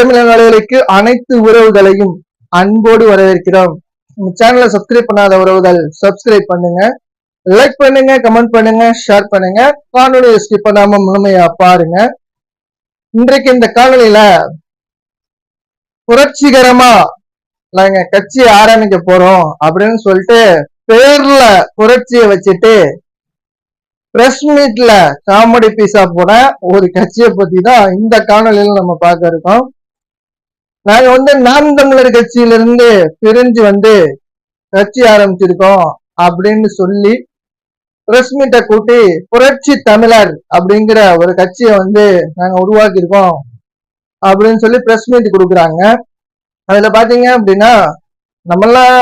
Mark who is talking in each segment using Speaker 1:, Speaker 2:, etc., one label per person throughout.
Speaker 1: தமிழ் நாடுகளுக்கு அனைத்து உறவுகளையும் அன்போடு வரவேற்கிறோம். நம்ம சேனலை சப்ஸ்கிரைப் பண்ணாத உறவுகள் சப்ஸ்கிரைப் பண்ணுங்க. லைக் பண்ணுங்க கமெண்ட் பண்ணுங்க ஷேர் பண்ணுங்க. காணொலியை ஸ்கிப் பண்ணாம முழுமையா பாருங்க. இன்றைக்கு இந்த காணொலியில புரட்சிகரமா நாங்க கட்சி ஆரம்பிக்க போறோம் அப்படின்னு சொல்லிட்டு பேர்ல புரட்சியை வச்சுட்டு பிரஸ் மீட்ல காமெடி பீஸா போன ஒரு கட்சியை பத்தி தான் இந்த காணொலியில நம்ம பார்க்க இருக்கோம். நாங்க வந்து நாம் தமிழர் கட்சியிலிருந்து பிரிஞ்சு வந்து கட்சி ஆரம்பிச்சிருக்கோம் அப்படின்னு சொல்லி பிரஸ் மீட்டை கூட்டி புரட்சி தமிழர் அப்படிங்கிற ஒரு கட்சியை வந்து நாங்க உருவாக்கியிருக்கோம் அப்படின்னு சொல்லி பிரஸ் மீட் கொடுக்குறாங்க. அதுல பாத்தீங்க அப்படின்னா நம்மெல்லாம்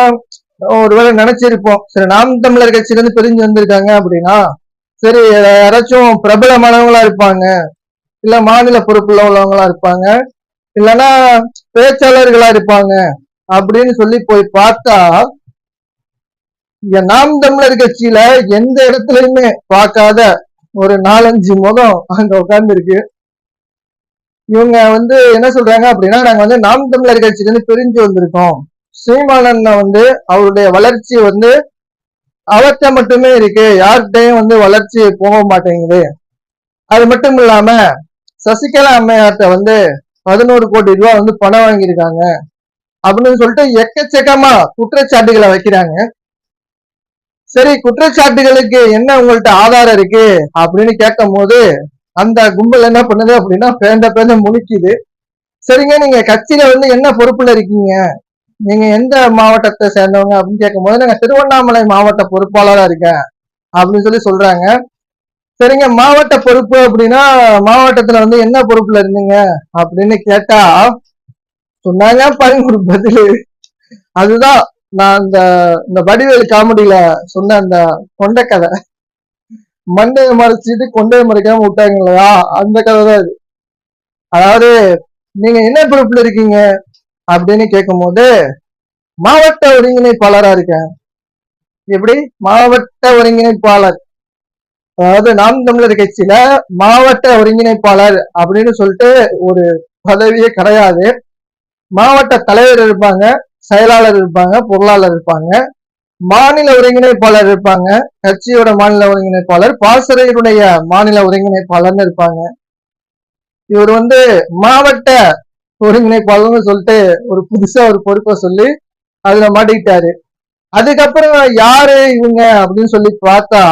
Speaker 1: ஒருவேளை நினைச்சிருப்போம் சரி நாம் தமிழர் கட்சியிலிருந்து பிரிஞ்சு வந்திருக்காங்க அப்படின்னா சரி யாராச்சும் பிரபலமானவங்களா இருப்பாங்க இல்ல மாநில பொறுப்புல உள்ளவங்களா இருப்பாங்க இல்லைன்னா பேச்சாளர்களா இருப்பாங்க அப்படின்னு சொல்லி போய் பார்த்தா நாம் தமிழர் கட்சியில எந்த இடத்துலயுமே பார்க்காத ஒரு நாலஞ்சு முகம் அங்க உட்கார்ந்து இருக்கு இவங்க வந்து என்ன சொல்றாங்க அப்படின்னா நாங்க வந்து நாம் தமிழர் கட்சியில இருந்து பிரிஞ்சு வந்திருக்கோம். சீமானன் வந்து அவருடைய வளர்ச்சி வந்து அவர்கிட்ட மட்டுமே இருக்கு. யார்கிட்டயும் வந்து வளர்ச்சி போக மாட்டேங்குது. அது மட்டும் இல்லாம சசிகலா அம்மையார்ட்ட வந்து பதினோரு கோடி ரூபாய் வந்து பணம் வாங்கியிருக்காங்க. அப்படின்னு சொல்லிட்டு எக்கச்சக்கமா குற்றச்சாட்டுகளை வைக்கிறாங்க. சரி குற்றச்சாட்டுகளுக்கு என்ன உங்கள்ட்ட ஆதாரம் இருக்கு? அப்படின்னு கேட்கும் போது அந்த கும்பல் என்ன பண்ணுது அப்படின்னா பேந்த பேந்த முழிக்குது. சரிங்க நீங்க கட்சியில வந்து என்ன பொறுப்புல இருக்கீங்க? நீங்க எந்த மாவட்டத்தை சேர்ந்தவங்க? அப்படின்னு கேட்கும் போது நாங்க திருவண்ணாமலை மாவட்ட பொறுப்பாளரா இருக்கேன். அப்படின்னு சொல்லி சொல்றாங்க. சரிங்க மாவட்ட பொறுப்பு அப்படின்னா மாவட்டத்துல வந்து என்ன பொறுப்புல இருந்தீங்க அப்படின்னு கேட்டா சொன்னாங்க பாருங்க ஒரு பதில் அதுதான் நான் அந்த இந்த வடிவேல் காமெடியில சொன்ன அந்த கொண்ட கதை. மண்டையை மறைச்சிட்டு கொண்டையை மறைக்காம விட்டாங்க இல்லையா அந்த கதை தான் இது. அதாவது நீங்க என்ன பொறுப்புல இருக்கீங்க அப்படின்னு கேட்கும்போது மாவட்ட ஒருங்கிணைப்பாளரா இருக்கேன். எப்படி? மாவட்ட ஒருங்கிணைப்பாளர். அதாவது நாம் தமிழர் கட்சியில மாவட்ட ஒருங்கிணைப்பாளர் அப்படின்னு சொல்லிட்டு ஒரு பதவியே கிடையாது. மாவட்ட தலைவர் இருப்பாங்க செயலாளர் இருப்பாங்க பொருளாளர் இருப்பாங்க. மாநில ஒருங்கிணைப்பாளர் இருப்பாங்க கட்சியோட மாநில ஒருங்கிணைப்பாளர் பாசறையினுடைய மாநில ஒருங்கிணைப்பாளர்னு இருப்பாங்க. இவர் வந்து மாவட்ட ஒருங்கிணைப்பாளர்னு சொல்லிட்டு ஒரு புதுசா ஒரு பொறுப்பை சொல்லி அதுல மாட்டிக்கிட்டாரு. அதுக்கப்புறம் யாரு இவங்க அப்படின்னு சொல்லி பார்த்தா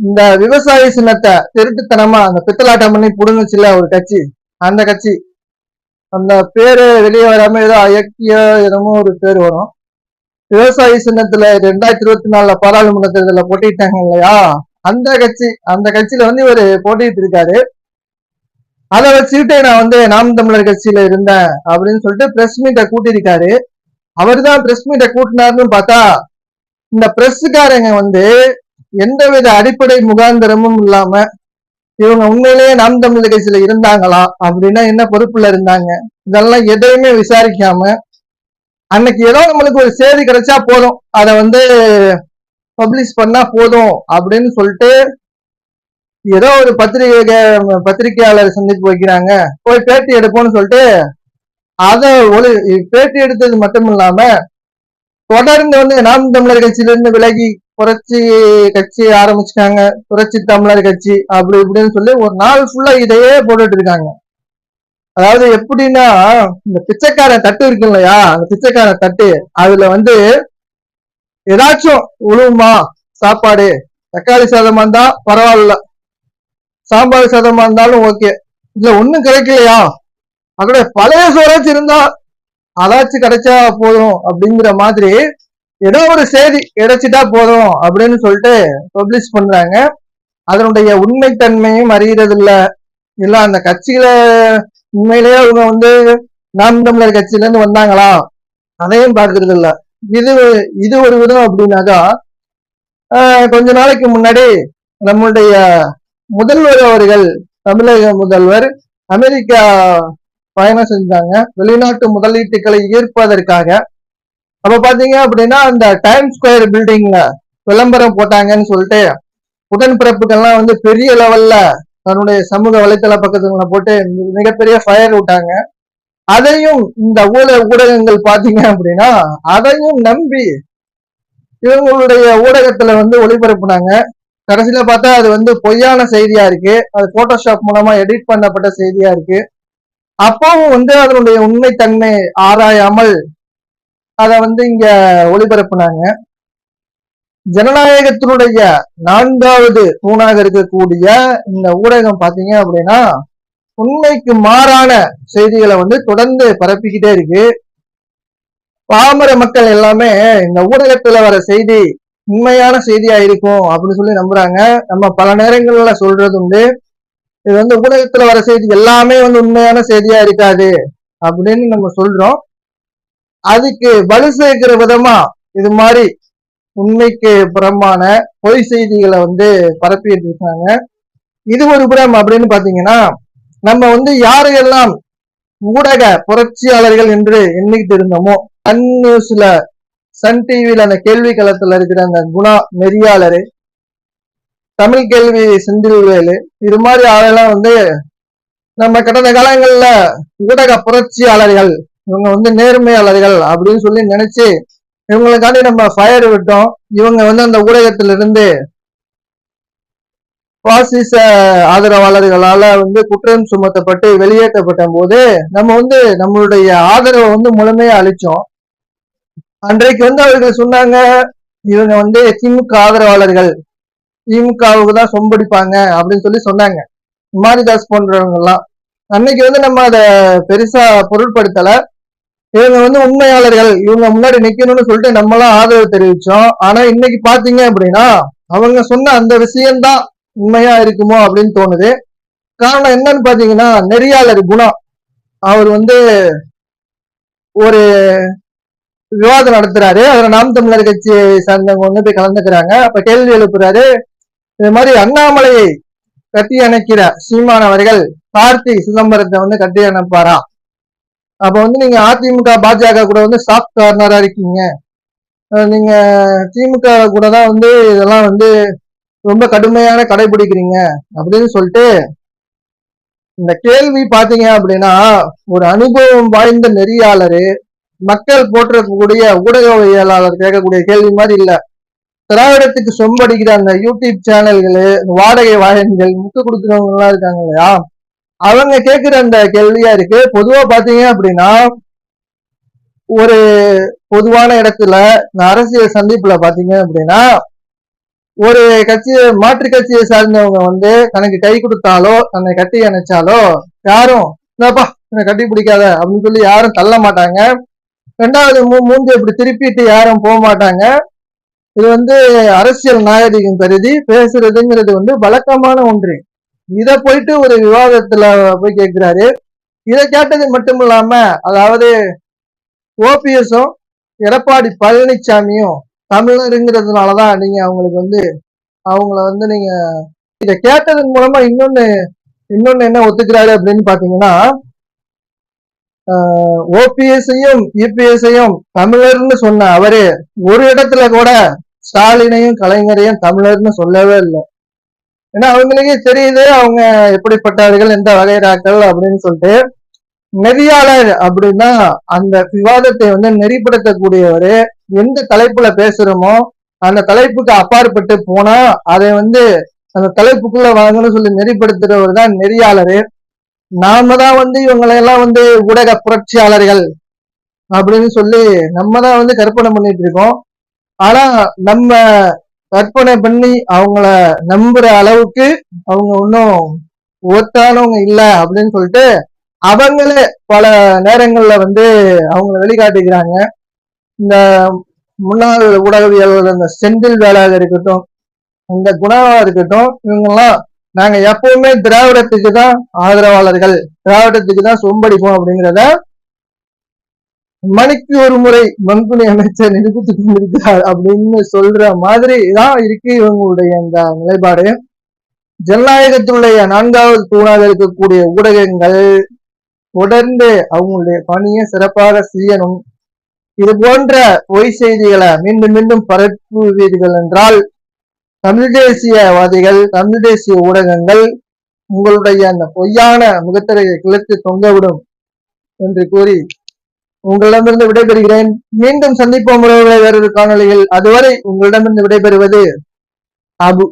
Speaker 1: இந்த விவசாய சின்னத்தை திருட்டுத்தனமா அந்த பித்தலாட்டம் பண்ணி புடுங்குச்சுல ஒரு கட்சி. அந்த கட்சி. அந்த பேரு வெளியே வராம ஏதோ அயக்கிய என்னமோ ஒரு பேர் வரும். விவசாய சின்னத்துல ரெண்டாயிரத்தி இருபத்தி நாலுல பாராளுமன்ற தேர்தல போட்டிட்டாங்க இல்லையா? அந்த கட்சி அந்த கட்சியில வந்து இவர் போட்டிட்டு இருக்காரு. அதை வச்சுக்கிட்டு நான் வந்து நாம் தமிழர் கட்சியில இருந்தேன் அப்படின்னு சொல்லிட்டு பிரஸ் மீட்டை கூட்டியிருக்காரு. அவர் தான் பிரஸ் மீட்டை கூட்டினாருன்னு பார்த்தா இந்த பிரஸ்காரங்க வந்து எந்தவித அடிப்படை முகாந்திரமும் இல்லாம இவங்க உண்மையிலேயே நாம் தமிழர் கட்சியில இருந்தாங்களா அப்படின்னா என்ன பொறுப்புல இருந்தாங்க? இதெல்லாம் எதையுமே விசாரிக்காம அன்னைக்கு ஏதோ நம்மளுக்கு ஒரு செய்தி கிடைச்சா போதும். அதை வந்து பப்ளிஷ் பண்ணா போதும் அப்படின்னு சொல்லிட்டு ஏதோ ஒரு பத்திரிகை பத்திரிகையாளர் சந்திப்பு வைக்கிறாங்க. போய் பேட்டி எடுப்போம்னு சொல்லிட்டு அதை ஒரு பேட்டி எடுத்தது மட்டும் இல்லாம தொடர்ந்து வந்து நாம் தமிழர் கட்சியிலிருந்து விலகி புரட்சி கட்சி ஆரம்பிச்சிட்டாங்க. புரட்சி தமிழர் கட்சி அப்படி இப்படின்னு சொல்லி ஒரு நாள் ஃபுல்லா இதையே போட்டுட்டு இருக்காங்க. அதாவது எப்படின்னா இந்த பிச்சைக்கார தட்டு இருக்கு இல்லையா அந்த பிச்சைக்கார தட்டு அதுல வந்து ஏதாச்சும் உழுவுமா சாப்பாடு தக்காளி சாதமா இருந்தா பரவாயில்ல. சாம்பார் சாதமா இருந்தாலும் ஓகே இதுல ஒண்ணும் கிடைக்கலையா? அதோட பழைய சோறாச்சு இருந்தா அதாச்சும் கிடைச்சா போதும் அப்படிங்கிற மாதிரி ஏதோ ஒரு செய்தி கிடைச்சிட்டா போதும் அப்படின்னு சொல்லிட்டு பப்ளிஷ் பண்றாங்க. அதனுடைய உண்மைத்தன்மையும் அறியறது இல்ல இல்ல அந்த கட்சியில உண்மையிலேயே அவங்க வந்து நாம் தமிழர் கட்சியில இருந்து வந்தாங்களா? அதையும் பாக்குறது இல்ல இது இது ஒரு விதம் அப்படின்னாக்கா கொஞ்ச நாளைக்கு முன்னாடி நம்மளுடைய முதல்வர் அவர்கள் தமிழக முதல்வர் அமெரிக்கா பயணம் செஞ்சாங்க. வெளிநாட்டு முதலீட்டுகளை ஈர்ப்பதற்காக அப்ப பாத்தீங்க அப்படின்னா அந்த டைம் ஸ்கொயர் பில்டிங்ல விளம்பரம் போட்டாங்கன்னு சொல்லிட்டு உடன்பிறப்புகள்லாம் வந்து பெரிய லெவல்ல தன்னுடைய சமூக வலைத்தள பக்கத்துல போட்டு மிகப்பெரிய ஃபயர் விட்டாங்க. அதையும் இந்த ஊட ஊடகங்கள் பாத்தீங்க அப்படின்னா அதையும் நம்பி இவங்களுடைய ஊடகத்துல வந்து ஒளிபரப்புனாங்க. கடைசியில பார்த்தா அது வந்து பொய்யான செய்தியா இருக்கு. அது போட்டோஷாப் மூலமா எடிட் பண்ணப்பட்ட செய்தியா இருக்கு. அப்பவும் வந்து அதனுடைய உண்மைத்தன்மை ஆராயாமல் அதை வந்து இங்க ஒளிபரப்புனாங்க. ஜனநாயகத்தினுடைய நான்காவது தூணாக இருக்கக்கூடிய இந்த ஊடகம் பாத்தீங்க அப்படின்னா உண்மைக்கு மாறான செய்திகளை வந்து தொடர்ந்து பரப்பிக்கிட்டே இருக்கு. பாமர மக்கள் எல்லாமே இந்த ஊடகத்துல வர செய்தி உண்மையான செய்தியா இருக்கும் அப்படின்னு சொல்லி நம்புறாங்க. நம்ம பல நேரங்கள்ல சொல்றது உண்டு. இது வந்து ஊடகத்துல வர செய்தி எல்லாமே வந்து உண்மையான செய்தியா இருக்காது அப்படின்னு நம்ம சொல்றோம். அதுக்கு வலு சேர்க்கிற விதமா இது மாதிரி உண்மைக்கு புறம்பான பொய் செய்திகளை வந்து பரப்பிட்டு இருக்காங்க இது ஒரு புறம் அப்படின்னு பாத்தீங்கன்னா நம்ம வந்து யாரையெல்லாம் ஊடக புரட்சியாளர்கள் என்று எண்ணிக்கிட்டு இருந்தோமோ சன் நியூஸ்ல சன் டிவியில அந்த கேள்வி களத்துல இருக்கிற அந்த குணா நெறியாளரு தமிழ் கேள்வி செந்தில்வேலு இது மாதிரி ஆளெல்லாம் வந்து நம்ம கடந்த காலங்கள்ல ஊடக புரட்சியாளர்கள் இவங்க வந்து நேர்மையாளர்கள் அப்படின்னு சொல்லி நினைச்சு இவங்களுக்காண்டி நம்ம ஃபயர் விட்டோம். இவங்க வந்து அந்த ஊடகத்திலிருந்து பாசிச ஆதரவாளர்களால வந்து குற்றம் சுமத்தப்பட்டு வெளியேற்றப்பட்ட போது நம்ம வந்து நம்மளுடைய ஆதரவை வந்து முழுமையா அழிச்சோம். அன்றைக்கு வந்து அவர்கள் சொன்னாங்க இவங்க வந்து திமுக ஆதரவாளர்கள் திமுகவுக்கு தான் சொம்படிப்பாங்க அப்படின்னு சொல்லி சொன்னாங்க. மாரிதாஸ் போன்றவங்க எல்லாம் அன்னைக்கு வந்து நம்ம அதை பெருசா பொருட்படுத்தல. இவங்க வந்து உண்மையாளர்கள். இவங்க முன்னாடி நிக்கணும்னு சொல்லிட்டு நம்மளாம் ஆதரவு தெரிவிச்சோம். ஆனா இன்னைக்கு பாத்தீங்க அப்படின்னா அவங்க சொன்ன அந்த விஷயம்தான் உண்மையா இருக்குமோ அப்படின்னு தோணுது. காரணம் என்னன்னு பாத்தீங்கன்னா நெறியாளர் குணம். அவர் வந்து ஒரு விவாதம் நடத்துறாரு. அதுல நாம் தமிழர் கட்சி சார்ந்தவங்க வந்து போய் கலந்துக்கிறாங்க. அப்ப கேள்வி எழுப்புறாரு. இது மாதிரி அண்ணாமலையை கட்டி அணைக்கிற சீமான் அவர்கள் கார்த்தி சிதம்பரத்தை வந்து கட்டி அணைப்பாரா அப்ப வந்து நீங்க அதிமுக பாஜக கூட வந்து சாஃப்ட் கார்னரா இருக்கீங்க. நீங்க திமுக கூட தான் வந்து இதெல்லாம் வந்து ரொம்ப கடுமையான கடைபிடிக்கிறீங்க அப்படின்னு சொல்லிட்டு இந்த கேள்வி பாத்தீங்க அப்படின்னா ஒரு அனுபவம் வாய்ந்த நெறியாளரு மக்கள் போற்றக்கூடிய ஊடகவியலாளர் கேட்கக்கூடிய கேள்வி மாதிரி இல்ல. திராவிடத்துக்கு சொம்படிக்கிற அந்த யூடியூப் சேனல்கள் வாடகை வாயன்கள் முக்கு கொடுக்குறவங்க எல்லாம் இருக்காங்க இல்லையா? அவங்க கேட்கிற அந்த கேள்வியா இருக்கு. பொதுவா பாத்தீங்க அப்படின்னா ஒரு பொதுவான இடத்துல இந்த அரசியல் சந்திப்புல பாத்தீங்க அப்படின்னா ஒரு கட்சியை மாற்று கட்சியை சார்ந்தவங்க வந்து தனக்கு கை கொடுத்தாலோ தன்னை கட்டி அணைச்சாலோ யாரும் என்னப்பா என்னை கட்டி பிடிக்காத அப்படின்னு சொல்லி யாரும் தள்ள மாட்டாங்க. ரெண்டாவது மூ மூஞ்சி இப்படி திருப்பிட்டு யாரும் போக மாட்டாங்க. இது வந்து அரசியல் நாகரிகம் கருதி பேசுறதுங்கிறது வந்து வழக்கமான ஒன்று. இத போயிட்டு ஒரு விவாதத்துல போய் கேட்கிறாரு இதை கேட்டது மட்டும் இல்லாம அதாவது ஓபிஎஸும் எடப்பாடி பழனிசாமியும் தமிழருங்கிறதுனாலதான் நீங்க அவங்களுக்கு வந்து அவங்கள வந்து நீங்க இத கேட்டதன் மூலமா இன்னொன்னு இன்னொன்னு என்ன ஒத்துக்கிறாரு அப்படின்னு பாத்தீங்கன்னா ஓபிஎஸ்ஐயும் யூபிஎஸ்ஐயும் தமிழர்னு சொன்ன அவரு ஒரு இடத்துல கூட ஸ்டாலினையும் கலைஞரையும் தமிழர்னு சொல்லவே இல்லை. ஏன்னா அவங்களுக்கே தெரியுது அவங்க எப்படிப்பட்டார்கள் எந்த வகையராக்கள் அப்படின்னு சொல்லிட்டு. நெறியாளர் அப்படின்னா அந்த விவாதத்தை வந்து நெறிப்படுத்தக்கூடியவர் எந்த தலைப்புல பேசுறோமோ அந்த தலைப்புக்கு அப்பாற்பட்டு போனா அதை வந்து அந்த தலைப்புக்குள்ள வாங்கணும்னு சொல்லி நெறிப்படுத்துறவர் தான் நெறியாளரு. நாம தான் வந்து இவங்களையெல்லாம் வந்து ஊடக புரட்சியாளர்கள் அப்படின்னு சொல்லி நம்ம தான் வந்து கற்பனை பண்ணிட்டு இருக்கோம். ஆனா நம்ம கற்பனை பண்ணி அவங்கள நம்புற அளவுக்கு அவங்க ஒன்றும் ஒத்தானவங்க இல்லை அப்படின்னு சொல்லிட்டு அவங்களே பல நேரங்கள்ல வந்து அவங்கள வெளிக்காட்டிக்கிறாங்க. இந்த முன்னாள் ஊடகவியலாளர் இந்த செந்தில் வேலாக இருக்கட்டும் இந்த குணவா இருக்கட்டும் இவங்கெல்லாம் நாங்க எப்பவுமே திராவிடத்துக்கு தான் ஆதரவாளர்கள் திராவிடத்துக்கு தான் சொம்படிப்போம் அப்படிங்கிறத மணிக்கு ஒரு முறை மண்குனி அமைச்சர் நிரூபித்துக் கொண்டிருக்கிறார் அப்படின்னு சொல்ற மாதிரி தான் இருக்கு இவங்களுடைய இந்த நிலைப்பாடு. ஜனநாயகத்துடைய நான்காவது தூணாக இருக்கக்கூடிய ஊடகங்கள் தொடர்ந்து அவங்களுடைய பணியை சிறப்பாக செய்யணும். இது போன்ற பொய் செய்திகளை மீண்டும் மீண்டும் பரப்புவீர்கள் என்றால் தமிழ் தேசியவாதிகள் தமிழ் தேசிய ஊடகங்கள் உங்களுடைய அந்த பொய்யான முகத்திரையை கிளர்த்து தொங்கவிடும் என்று கூறி உங்களிடமிருந்து விடைபெறுகிறேன். மீண்டும் சந்திப்போம் உறவுகளை வேறொரு காணொளியில். அதுவரை உங்களிடமிருந்து விடைபெறுவது அபு.